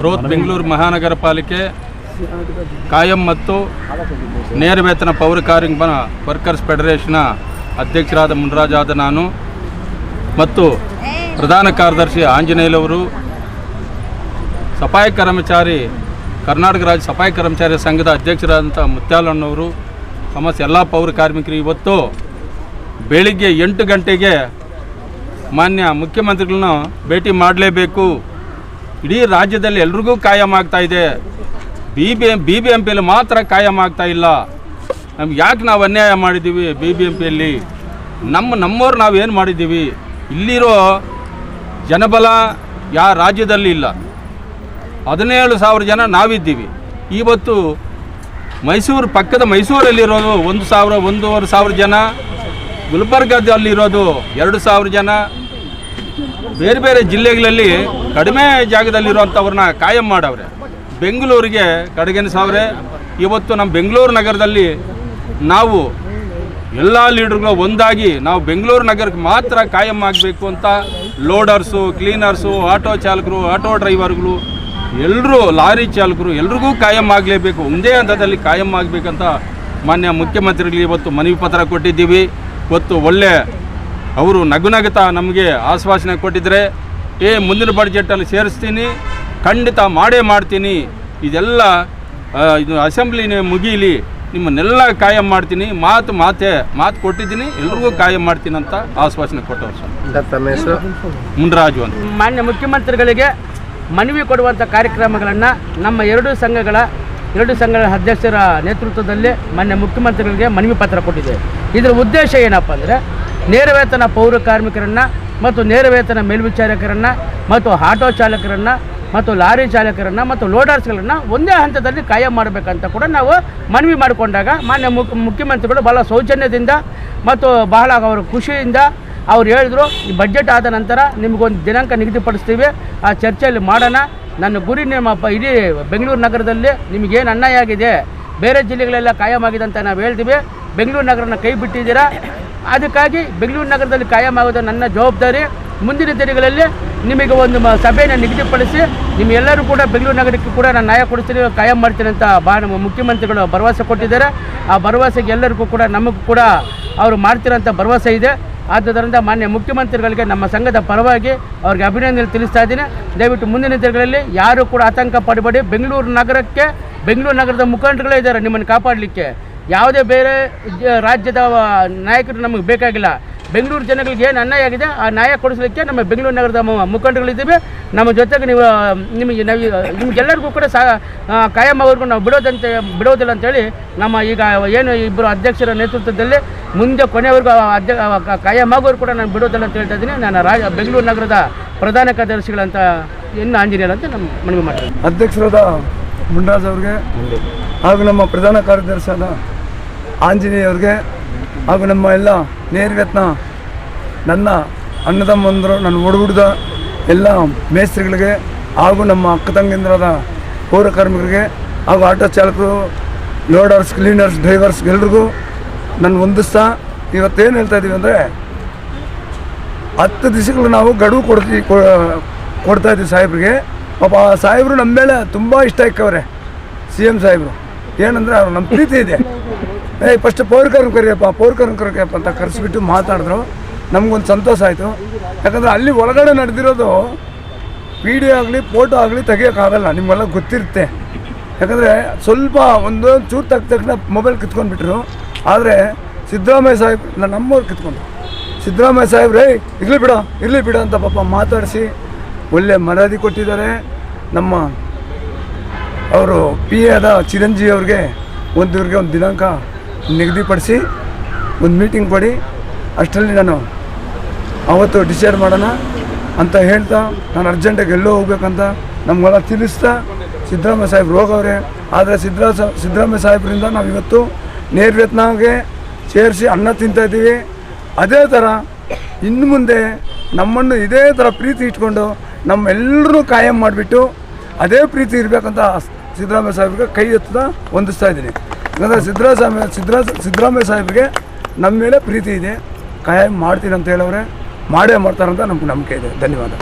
ಬೃಹತ್ ಬೆಂಗಳೂರು ಮಹಾನಗರ ಪಾಲಿಕೆ ಕಾಯಂ ಮತ್ತು ನೇರ ವೇತನ ಪೌರ ಕಾರ್ಮಿಕ ವರ್ಕರ್ಸ್ ಫೆಡರೇಷನ್ನ ಅಧ್ಯಕ್ಷರಾದ ಮುನ್ರಾಜಾದ ನಾನು ಮತ್ತು ಪ್ರಧಾನ ಕಾರ್ಯದರ್ಶಿ ಆಂಜನೇಯಲವರು ಸಫಾಯಿ ಕರ್ಮಚಾರಿ ಕರ್ನಾಟಕ ರಾಜ್ಯ ಸಫಾಯಿ ಕರ್ಮಚಾರಿ ಸಂಘದ ಅಧ್ಯಕ್ಷರಾದಂಥ ಮುತ್ಯಾಲಣ್ಣವರು ಸಮಸ್ತ ಎಲ್ಲ ಪೌರ ಕಾರ್ಮಿಕರು ಇವತ್ತು ಬೆಳಿಗ್ಗೆ ಎಂಟು ಗಂಟೆಗೆ ಮಾನ್ಯ ಮುಖ್ಯಮಂತ್ರಿಗಳನ್ನ ಭೇಟಿ ಮಾಡಲೇಬೇಕು. ಇಡೀ ರಾಜ್ಯದಲ್ಲಿ ಎಲ್ರಿಗೂ ಕಾಯಂ ಆಗ್ತಾ ಇದೆ. B B M B B M ಪಿಯಲ್ಲಿ ಮಾತ್ರ ಕಾಯಂ ಆಗ್ತಾ ಇಲ್ಲ. ನಮ್ಗೆ ಯಾಕೆ ನಾವು ಅನ್ಯಾಯ ಮಾಡಿದ್ದೀವಿ ಬಿ ಬಿ ಎಂ ಪಿಯಲ್ಲಿ ನಮ್ಮ ನಮ್ಮವ್ರು ನಾವು ಏನು ಮಾಡಿದ್ದೀವಿ ಇಲ್ಲಿರೋ ಜನಬಲ ಯಾ ರಾಜ್ಯದಲ್ಲಿ ಇಲ್ಲ. ಹದಿನೇಳು ಸಾವಿರ ಜನ ನಾವಿದ್ದೀವಿ. ಇವತ್ತು ಮೈಸೂರು ಪಕ್ಕದ ಮೈಸೂರಲ್ಲಿರೋದು ಒಂದು ಸಾವಿರ, ಒಂದೂವರೆ ಸಾವಿರ ಜನ. ಗುಲ್ಬರ್ಗದಲ್ಲಿರೋದು ಎರಡು ಸಾವಿರ ಜನ. ಬೇರೆ ಬೇರೆ ಜಿಲ್ಲೆಗಳಲ್ಲಿ ಕಡಿಮೆ ಜಾಗದಲ್ಲಿರುವಂಥವ್ರನ್ನ ಕಾಯಂ ಮಾಡವ್ರೆ. ಬೆಂಗಳೂರಿಗೆ ಕಡೆಗಣಿಸವ್ರೆ ಇವತ್ತು ನಮ್ಮ ಬೆಂಗಳೂರು ನಗರದಲ್ಲಿ ನಾವು ಎಲ್ಲ ಲೀಡರ್ಗಳು ಒಂದಾಗಿ ನಾವು ಬೆಂಗಳೂರು ನಗರಕ್ಕೆ ಮಾತ್ರ ಕಾಯಂ ಆಗಬೇಕು ಅಂತ ಲೋಡರ್ಸು, ಕ್ಲೀನರ್ಸು, ಆಟೋ ಚಾಲಕರು, ಆಟೋ ಡ್ರೈವರ್ಗಳು ಎಲ್ಲರೂ ಲಾರಿ ಚಾಲಕರು ಎಲ್ರಿಗೂ ಕಾಯಂ ಆಗಲೇಬೇಕು, ಒಂದೇ ಹಂತದಲ್ಲಿ ಕಾಯಂ ಆಗಬೇಕಂತ ಮಾನ್ಯ ಮುಖ್ಯಮಂತ್ರಿಗಳಿಗೆ ಇವತ್ತು ಮನವಿ ಪತ್ರ ಕೊಟ್ಟಿದ್ದೀವಿ. ಇವತ್ತು ಒಳ್ಳೆ ಅವರು ನಗುನಗುತ್ತಾ ನಮಗೆ ಆಶ್ವಾಸನೆ ಕೊಟ್ಟಿದ್ರೆ ಏ ಮುಂದಿನ ಬಡ್ಜೆಟಲ್ಲಿ ಸೇರಿಸ್ತೀನಿ ಖಂಡಿತ ಮಾಡೇ ಮಾಡ್ತೀನಿ. ಇದೆಲ್ಲ ಇದು ಅಸೆಂಬ್ಲಿನೇ ಮುಗೀಲಿ ನಿಮ್ಮನ್ನೆಲ್ಲ ಕಾಯಂ ಮಾಡ್ತೀನಿ. ಮಾತು ಮಾತೆ ಮಾತು ಕೊಟ್ಟಿದ್ದೀನಿ ಎಲ್ರಿಗೂ ಕಾಯಂ ಮಾಡ್ತೀನಿ ಅಂತ ಆಶ್ವಾಸನೆ ಕೊಟ್ಟವರು ಸರ್. ಮುನ್ರಾಜು ಅಂತ. ಮಾನ್ಯ ಮುಖ್ಯಮಂತ್ರಿಗಳಿಗೆ ಮನವಿ ಕೊಡುವಂಥ ಕಾರ್ಯಕ್ರಮಗಳನ್ನು ನಮ್ಮ ಎರಡು ಸಂಘಗಳ ಎರಡು ಸಂಘಗಳ ಅಧ್ಯಕ್ಷರ ನೇತೃತ್ವದಲ್ಲಿ ಮಾನ್ಯ ಮುಖ್ಯಮಂತ್ರಿಗಳಿಗೆ ಮನವಿ ಪತ್ರ ಕೊಟ್ಟಿದೆ ಇದರ ಉದ್ದೇಶ ಏನಪ್ಪ ಅಂದರೆ ನೇರ ವೇತನ ಪೌರ ಕಾರ್ಮಿಕರನ್ನು ಮತ್ತು ನೇರ ವೇತನ ಮೇಲ್ವಿಚಾರಕರನ್ನು ಮತ್ತು ಆಟೋ ಚಾಲಕರನ್ನು ಮತ್ತು ಲಾರಿ ಚಾಲಕರನ್ನು ಮತ್ತು ಲೋಡರ್ಸ್ಗಳನ್ನು ಒಂದೇ ಹಂತದಲ್ಲಿ ಕಾಯಂ ಮಾಡಬೇಕಂತ ಕೂಡ ನಾವು ಮನವಿ ಮಾಡಿಕೊಂಡಾಗ ಮಾನ್ಯ ಮುಖ್ಯ ಮುಖ್ಯಮಂತ್ರಿಗಳು ಭಾಳ ಸೌಜನ್ಯದಿಂದ ಮತ್ತು ಬಹಳ ಅವರು ಖುಷಿಯಿಂದ ಅವ್ರು ಹೇಳಿದ್ರು, ಈ ಬಜೆಟ್ ಆದ ನಂತರ ನಿಮಗೊಂದು ದಿನಾಂಕ ನಿಗದಿಪಡಿಸ್ತೀವಿ, ಆ ಚರ್ಚೆಯಲ್ಲಿ ಮಾಡೋಣ. ನನ್ನ ಗುರಿ ನಿಮ್ಮ ಇಡೀ ಬೆಂಗಳೂರು ನಗರದಲ್ಲಿ ನಿಮಗೇನು ಅನ್ಯಾಯ ಆಗಿದೆ? ಬೇರೆ ಜಿಲ್ಲೆಗಳೆಲ್ಲ ಕಾಯಂ ಆಗಿದೆ ಅಂತ ನಾವು ಹೇಳ್ತೀವಿ. ಬೆಂಗಳೂರು ನಗರನ ಕೈ ಬಿಟ್ಟಿದ್ದೀರಾ? ಅದಕ್ಕಾಗಿ ಬೆಂಗಳೂರು ನಗರದಲ್ಲಿ ಕಾಯಂ ಆಗೋದು ನನ್ನ ಜವಾಬ್ದಾರಿ. ಮುಂದಿನ ದಿನಗಳಲ್ಲಿ ನಿಮಗೆ ಒಂದು ಸಭೆಯನ್ನು ನಿಗದಿಪಡಿಸಿ ನಿಮ್ಮೆಲ್ಲರೂ ಕೂಡ ಬೆಂಗಳೂರು ನಗರಕ್ಕೆ ಕೂಡ ನಾನು ನ್ಯಾಯ ಕೊಡಿಸ್ತೀನಿ, ಕಾಯಂ ಮಾಡ್ತೀನಿ ಅಂತ ಬಾ ನಮ್ಮ ಮುಖ್ಯಮಂತ್ರಿಗಳು ಭರವಸೆ ಕೊಟ್ಟಿದ್ದಾರೆ. ಆ ಭರವಸೆಗೆ ಎಲ್ಲರಿಗೂ ಕೂಡ ನಮಗೂ ಕೂಡ ಅವರು ಮಾಡ್ತಿರೋಂಥ ಭರವಸೆ ಇದೆ. ಆದ್ದರಿಂದ ಮಾನ್ಯ ಮುಖ್ಯಮಂತ್ರಿಗಳಿಗೆ ನಮ್ಮ ಸಂಘದ ಪರವಾಗಿ ಅವ್ರಿಗೆ ಅಭಿನಂದನೆ ತಿಳಿಸ್ತಾ ಇದ್ದೀನಿ. ದಯವಿಟ್ಟು ಮುಂದಿನ ದಿನಗಳಲ್ಲಿ ಯಾರು ಕೂಡ ಆತಂಕ ಪಡಬೇಡಿ. ಬೆಂಗಳೂರು ನಗರಕ್ಕೆ, ಬೆಂಗಳೂರು ನಗರದ ಮುಖಂಡರುಗಳೇ ಇದ್ದಾರೆ ನಿಮ್ಮನ್ನು ಕಾಪಾಡಲಿಕ್ಕೆ. ಯಾವುದೇ ಬೇರೆ ರಾಜ್ಯದ ನಾಯಕರು ನಮಗೆ ಬೇಕಾಗಿಲ್ಲ. ಬೆಂಗಳೂರು ಜನಗಳಿಗೆ ಏನು ಅನ್ಯಾಯ ಆಗಿದೆ, ಆ ನ್ಯಾಯ ಕೊಡಿಸಲಿಕ್ಕೆ ನಮ್ಮ ಬೆಂಗಳೂರು ನಗರದ ಮುಖಂಡರುಗಳಿದ್ದೀವಿ. ನಮ್ಮ ಜೊತೆಗೆ ನೀವು ನಿಮಗೆ ನಾವು ನಿಮಗೆಲ್ಲರಿಗೂ ಕೂಡ ಸಹ ಕಾಯಂ ಅವ್ರಿಗೂ ನಾವು ಬಿಡೋದಂತೆ, ಬಿಡೋದಿಲ್ಲ ಅಂತೇಳಿ ನಮ್ಮ ಈಗ ಏನು ಇಬ್ಬರು ಅಧ್ಯಕ್ಷರ ನೇತೃತ್ವದಲ್ಲಿ ಮುಂದೆ ಕೊನೆವರೆಗೂ ಅಧ್ಯ ಕಾಯಂ ಆಗೋರು ಕೂಡ ನಾನು ಬಿಡೋದಿಲ್ಲ ಅಂತ ಹೇಳ್ತಾ ಇದ್ದೀನಿ. ನಾನು ರಾಜ ಬೆಂಗಳೂರು ನಗರದ ಪ್ರಧಾನ ಕಾರ್ಯದರ್ಶಿಗಳಂತ ಇನ್ನು ಆಂಜನೇಯರ್ ಅಂತ ನಮ್ಮ ಮನವಿ ಮಾಡ್ತೀನಿ. ಅಧ್ಯಕ್ಷರಾದ ಮುಂಡಾಜ್ ಅವ್ರಿಗೆ ಹಾಗೂ ನಮ್ಮ ಪ್ರಧಾನ ಕಾರ್ಯದರ್ಶಿಯಾದ ಆಂಜನೇಯ ಅವ್ರಿಗೆ ಹಾಗೂ ನಮ್ಮ ಎಲ್ಲ ನೇರವೇತನ, ನನ್ನ ಅಣ್ಣತಮ್ಮಂದರು ನನ್ನ ಹುಡುಗುಡ್ದ ಎಲ್ಲ ಮೇಸ್ತ್ರಿಗಳಿಗೆ ಹಾಗೂ ನಮ್ಮ ಅಕ್ಕ ತಂಗಿಂದ್ರಾದ ಪೌರ ಕಾರ್ಮಿಕರಿಗೆ ಹಾಗೂ ಆಟೋ ಚಾಲಕರು, ಲೋಡರ್ಸ್, ಕ್ಲೀನರ್ಸ್, ಡ್ರೈವರ್ಸ್ ಎಲ್ರಿಗೂ ನಾನು ಹೊಂದಿಸ್ತಾ ಇವತ್ತೇನು ಹೇಳ್ತಾ ಇದ್ದೀವಿ ಅಂದರೆ ಹತ್ತು ದಿವಸಗಳು ನಾವು ಗಡುವು ಕೊಡ್ತೀವಿ ಕೊಡ್ತಾ ಇದ್ದೀವಿ ಸಾಹೇಬ್ರಿಗೆ. ಪಾಪ ಆ ಸಾಹೇಬರು ನಮ್ಮ ಮೇಲೆ ತುಂಬ ಇಷ್ಟ ಇಕ್ಕವ್ರೆ, ಸಿ ಎಂ ಸಾಹೇಬರು. ಏನಂದರೆ ಅವ್ರು ನಮ್ಮ ಪ್ರೀತಿ ಇದೆ. ಏಯ್ ಫಸ್ಟ್ ಪೌರಕರನ್ನ ಕರಿಯಪ್ಪ ಪೌರಕರನ್ನ ಕರಿಯಪ್ಪ ಅಂತ ಕರೆಸಿಬಿಟ್ಟು ಮಾತಾಡಿದ್ರು. ನಮಗೊಂದು ಸಂತೋಷ ಆಯಿತು. ಯಾಕಂದರೆ ಅಲ್ಲಿ ಒಳಗಡೆ ನಡೆದಿರೋದು ವಿಡಿಯೋ ಆಗಲಿ ಫೋಟೋ ಆಗಲಿ ತೆಗಿಯೋಕ್ಕಾಗಲ್ಲ, ನಿಮಗೆಲ್ಲ ಗೊತ್ತಿರುತ್ತೆ. ಯಾಕಂದರೆ ಸ್ವಲ್ಪ ಒಂದು ಚೂರು ತಕ್ಕ ತಕ್ಷಣ ಮೊಬೈಲ್ ಕಿತ್ಕೊಂಡ್ಬಿಟ್ರು. ಆದರೆ ಸಿದ್ದರಾಮಯ್ಯ ಸಾಹೇಬ್ ನಾನು ನಮ್ಮವ್ರು ಕಿತ್ಕೊಂಡು ಸಿದ್ದರಾಮಯ್ಯ ಸಾಹೇಬ್ರೇ ಇರಲಿ ಬಿಡ ಇರಲಿ ಬಿಡ ಅಂತ ಪಾಪ ಮಾತಾಡಿಸಿ ಒಳ್ಳೆ ಮರ್ಯಾದೆ ಕೊಟ್ಟಿದ್ದಾರೆ. ನಮ್ಮ ಅವರು ಪಿ ಎ ಚಿರಂಜೀವಿ ಅವ್ರಿಗೆ ಒಂದು ಇವ್ರಿಗೆ ಒಂದು ದಿನಾಂಕ ನಿಗದಿಪಡಿಸಿ ಒಂದು ಮೀಟಿಂಗ್ ಕೊಡಿ. ಅಷ್ಟರಲ್ಲಿ ನಾನು ಅವತ್ತು ಡಿಸೈಡ್ ಮಾಡೋಣ ಅಂತ ಹೇಳ್ತಾ ನಾನು ಅರ್ಜೆಂಟಾಗಿ ಎಲ್ಲೋ ಹೋಗ್ಬೇಕಂತ ನಮಗೆಲ್ಲ ತಿಳಿಸ್ತಾ ಸಿದ್ದರಾಮಯ್ಯ ಸಾಹೇಬ್ರು ಹೋಗವ್ರೆ ಆದರೆ ಸಿದ್ದರಾ ಸಿದ್ದರಾಮಯ್ಯ ಸಾಹೇಬ್ರಿಂದ ನಾವು ಇವತ್ತು ನೇರ್ವೇತನಾಗೆ ಸೇರಿಸಿ ಅನ್ನ ತಿಂತಾ ಇದ್ದೀವಿ. ಅದೇ ಥರ ಇನ್ನು ಮುಂದೆ ನಮ್ಮನ್ನು ಇದೇ ಥರ ಪ್ರೀತಿ ಇಟ್ಕೊಂಡು ನಮ್ಮೆಲ್ಲರೂ ಕಾಯಂ ಮಾಡಿಬಿಟ್ಟು ಅದೇ ಪ್ರೀತಿ ಇರಬೇಕಂತ ಸಿದ್ದರಾಮಯ್ಯ ಸಾಹೇಬ್ರಿಗೆ ಕೈ ಎತ್ತದ ಹೊಂದಿಸ್ತಾ ಇದ್ದೀನಿ. ಯಾಕಂದರೆ ಸಿದ್ದರಾಮಯ್ಯ ಸಿದ್ದರಾ ಸಿದ್ದರಾಮಯ್ಯ ಸಾಹೇಬ್ರಿಗೆ ನಮ್ಮ ಮೇಲೆ ಪ್ರೀತಿ ಇದೆ. ಕಾಯಂ ಮಾಡ್ತೀನಿ ಅಂತ ಹೇಳವ್ರೆ, ಮಾಡೇ ಮಾಡ್ತಾರಂತ ನಮ್ಗೆ ನಂಬಿಕೆ ಇದೆ. ಧನ್ಯವಾದ.